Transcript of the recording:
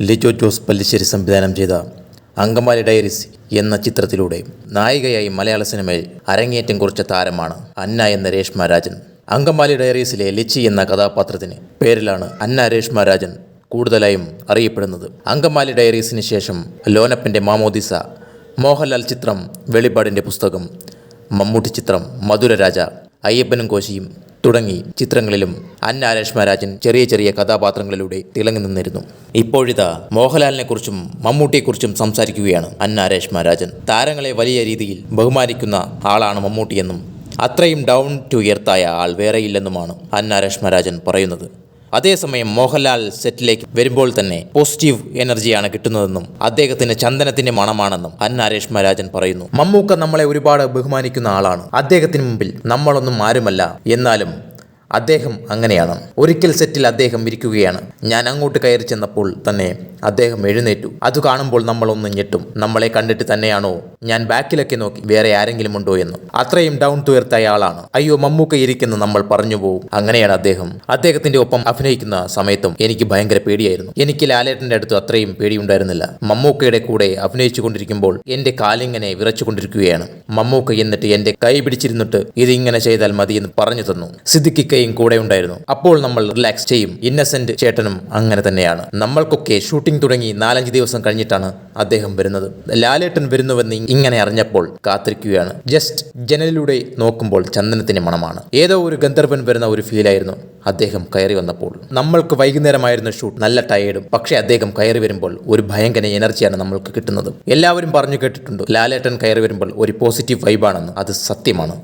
ലിജോ ജോസ് പല്ലിശ്ശേരി സംവിധാനം ചെയ്ത അങ്കമാലി ഡയറീസ് എന്ന ചിത്രത്തിലൂടെ നായികയായി മലയാള സിനിമയിൽ അരങ്ങേറ്റം കുറിച്ച താരമാണ് അന്ന എന്ന രേഷ്മ രാജൻ. അങ്കമാലി ഡയറീസിലെ ലിച്ചി എന്ന കഥാപാത്രത്തിന് പേരിലാണ് അന്ന രേഷ്മ രാജൻ കൂടുതലായും അറിയപ്പെടുന്നത്. അങ്കമാലി ഡയറീസിന് ശേഷം ലോനപ്പന്റെ മാമോദിസ മോഹൻലാൽ ചിത്രം വെളിപാടിന്റെ പുസ്തകം മമ്മൂട്ടി ചിത്രം മധുരരാജ അയ്യപ്പനും കോശിയും തുടങ്ങി ചിത്രങ്ങളിലും അന്ന രേഷ്മരാജൻ ചെറിയ ചെറിയ കഥാപാത്രങ്ങളിലൂടെ തിളങ്ങി നിന്നിരുന്നു. ഇപ്പോഴിതാ മോഹൻലാലിനെക്കുറിച്ചും മമ്മൂട്ടിയെക്കുറിച്ചും സംസാരിക്കുകയാണ് അന്ന രേഷ്മരാജൻ. താരങ്ങളെ വലിയ രീതിയിൽ ബഹുമാനിക്കുന്ന ആളാണ് മമ്മൂട്ടിയെന്നും അത്രയും ഡൗൺ ടു എർത്തായ ആൾ വേറെയില്ലെന്നുമാണ് അന്ന രേഷ്മരാജൻ പറയുന്നത്. അതേസമയം മോഹൻലാൽ സെറ്റിലേക്ക് വരുമ്പോൾ തന്നെ പോസിറ്റീവ് എനർജിയാണ് കിട്ടുന്നതെന്നും അദ്ദേഹത്തിന് ചന്ദനത്തിന്റെ മണമാണെന്നും അന്ന രേഷ്മരാജൻ പറയുന്നു. മമ്മൂക്ക നമ്മളെ ഒരുപാട് ബഹുമാനിക്കുന്ന ആളാണ്. അദ്ദേഹത്തിന് മുമ്പിൽ നമ്മളൊന്നും ആരുമല്ല. എന്നാലും അദ്ദേഹം അങ്ങനെയാണ്. ഒരിക്കൽ സെറ്റിൽ അദ്ദേഹം ഇരിക്കുകയാണ്. ഞാൻ അങ്ങോട്ട് കയറി ചെന്നപ്പോൾ തന്നെ അദ്ദേഹം എഴുന്നേറ്റു. അത് കാണുമ്പോൾ നമ്മളൊന്ന് ഞെട്ടും. നമ്മളെ കണ്ടിട്ട് തന്നെയാണോ? ഞാൻ ബാക്കിലൊക്കെ നോക്കി വേറെ ആരെങ്കിലും ഉണ്ടോ എന്ന്. അത്രയും ഡൗൺ ടു എർത്ത് അയാളാണ് അയ്യോ മമ്മൂക്ക ഇരിക്കുന്ന നമ്മൾ പറഞ്ഞു പോകും അങ്ങനെയാണ് അദ്ദേഹം. അദ്ദേഹത്തിന്റെ ഒപ്പം അഭിനയിക്കുന്ന സമയത്തും എനിക്ക് ഭയങ്കര പേടിയായിരുന്നു. എനിക്ക് ലാലേട്ടന്റെ അടുത്ത് അത്രയും പേടിയുണ്ടായിരുന്നില്ല. മമ്മൂക്കയുടെ കൂടെ അഭിനയിച്ചു കൊണ്ടിരിക്കുമ്പോൾ എന്റെ കാലിങ്ങനെ വിറച്ചുകൊണ്ടിരിക്കുകയാണ് മമ്മൂക്ക എന്നിട്ട് എന്റെ കൈ പിടിച്ചിരുന്നിട്ട് ഇതിങ്ങനെ ചെയ്താൽ മതി എന്ന് പറഞ്ഞു തന്നു. സിദ്ദിഖിക്കയും കൂടെ ഉണ്ടായിരുന്നു. അപ്പോൾ നമ്മൾ റിലാക്സ് ചെയ്യും. ഇന്നസെന്റ് ചേട്ടനും അങ്ങനെ തന്നെയാണ്. നമ്മൾക്കൊക്കെ ഷൂട്ടിംഗ് തുടങ്ങി നാലഞ്ച് ദിവസം കഴിഞ്ഞിട്ടാണ് അദ്ദേഹം വരുന്നത്. ലാലേട്ടൻ വരുന്നുവെന്ന് ഇങ്ങനെ അറിഞ്ഞപ്പോൾ കാത്തിരിക്കുകയാണ്. ജസ്റ്റ് ജനലിലൂടെ നോക്കുമ്പോൾ ചന്ദനത്തിന്റെ മണമാണ്. ഏതോ ഒരു ഗന്ധർവൻ വരുന്ന ഒരു ഫീലായിരുന്നു അദ്ദേഹം കയറി വന്നപ്പോൾ. നമ്മൾക്ക് വൈകുന്നേരമായിരുന്ന ഷൂട്ട് നല്ല ടയേർഡും പക്ഷേ അദ്ദേഹം കയറി വരുമ്പോൾ ഒരു ഭയങ്കര എനർജിയാണ് നമ്മൾക്ക് കിട്ടുന്നത്. എല്ലാവരും പറഞ്ഞു കേട്ടിട്ടുണ്ട്. ലാലേട്ടൻ കയറി വരുമ്പോൾ ഒരു പോസിറ്റീവ് വൈബാണെന്ന് അത് സത്യമാണ്.